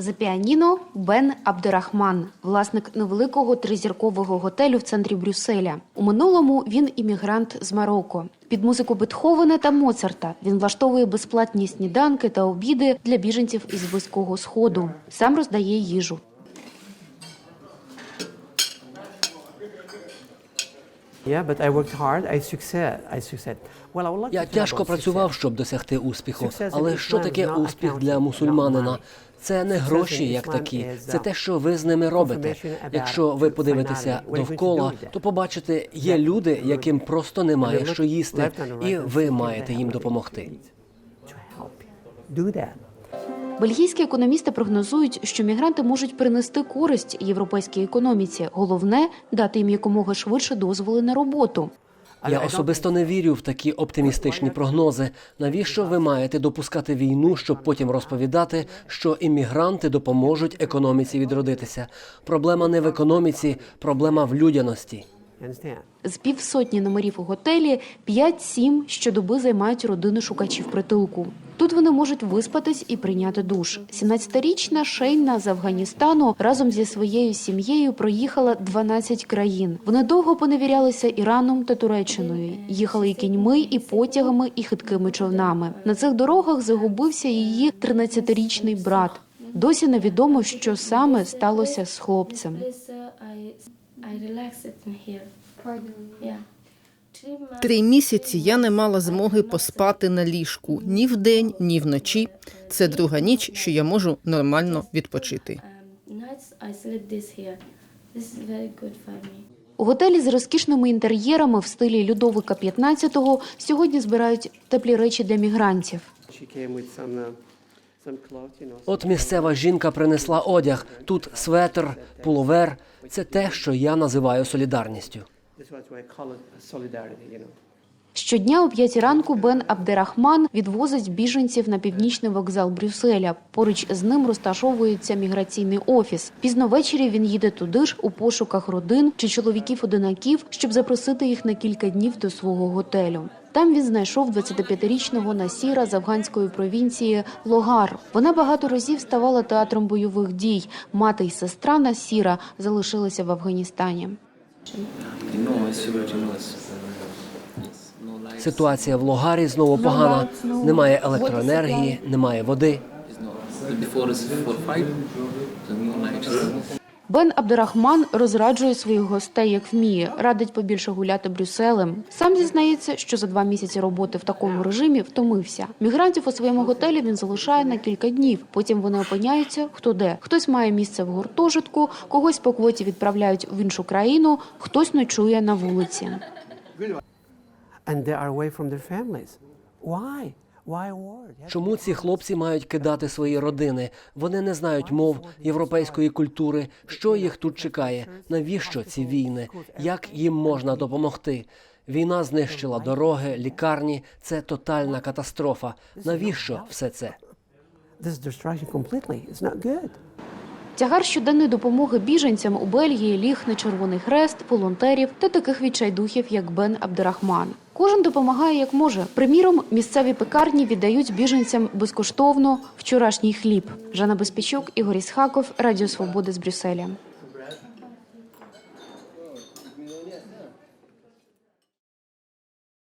За піаніно Бен Абдерахман, власник невеликого тризіркового готелю в центрі Брюсселя. У минулому він іммігрант з Марокко. Під музику Бетховена та Моцарта він влаштовує безплатні сніданки та обіди для біженців із близького сходу. Сам роздає їжу. Я тяжко працював, щоб досягти успіху. Але що таке успіх для мусульманина? Це не гроші як такі. Це те, що ви з ними робите. Якщо ви подивитеся довкола, то побачите, є люди, яким просто немає що їсти, і ви маєте їм допомогти. Бельгійські економісти прогнозують, що мігранти можуть принести користь європейській економіці. Головне дати їм якомога швидше дозволи на роботу. Я особисто не вірю в такі оптимістичні прогнози. Навіщо ви маєте допускати війну, щоб потім розповідати, що іммігранти допоможуть економіці відродитися? Проблема не в економіці, проблема в людяності. З півсотні номерів у готелі 5-7 щодоби займають родини шукачів притулку. Тут вони можуть виспатись і прийняти душ. 17-річна Шейна з Афганістану разом зі своєю сім'єю проїхала 12 країн. Вони довго поневірялися Іраном та Туреччиною. Їхали і кіньми, і потягами, і хиткими човнами. На цих дорогах загубився її 13-річний брат. Досі невідомо, що саме сталося з хлопцем. Uh, I, relaxed in here. Yeah. Три місяці я не мала змоги поспати на ліжку ні вдень, ні вночі. Це друга ніч, що я можу нормально відпочити. У готелі з розкішними інтер'єрами в стилі Людовика 15-го сьогодні збирають теплі речі для мігрантів. От місцева жінка принесла одяг. Тут светр, пуловер. Це те, що я називаю солідарністю. Know. Щодня о 5 ранку Бен Абдерахман відвозить біженців на північний вокзал Брюсселя. Поруч з ним розташовується міграційний офіс. Пізно ввечері він їде туди ж у пошуках родин чи чоловіків-одинаків, щоб запросити їх на кілька днів до свого готелю. Там він знайшов 25-річного Насіра з афганської провінції Логар. Вона багато разів ставала театром бойових дій. Мати й сестра Насіра залишилися в Афганістані. Ситуація в Логарі знову погана. Немає електроенергії, немає води. Бен Абдурахман розраджує своїх гостей як вміє, радить побільше гуляти Брюсселем. Сам зізнається, що за два місяці роботи в такому режимі втомився. Мігрантів у своєму готелі він залишає на кілька днів. Потім вони опиняються хто де. Хтось має місце в гуртожитку, когось по квоті відправляють в іншу країну, хтось ночує на вулиці. And they are away from their families. Why? Чому ці хлопці мають кидати свої родини? Вони не знають мов європейської культури. Що їх тут чекає? Навіщо ці війни? Як їм можна допомогти? Війна знищила дороги, лікарні. Це тотальна катастрофа. Навіщо все це? Тягар щоденної допомоги біженцям у Бельгії ліг на Червоний Хрест, волонтерів та таких відчайдухів, як Бен Абдерахман. Кожен допомагає як може. Приміром, місцеві пекарні віддають біженцям безкоштовно вчорашній хліб. Жанна Безпічук, Ігор Ісхаков, Радіо Свободи з Брюсселя.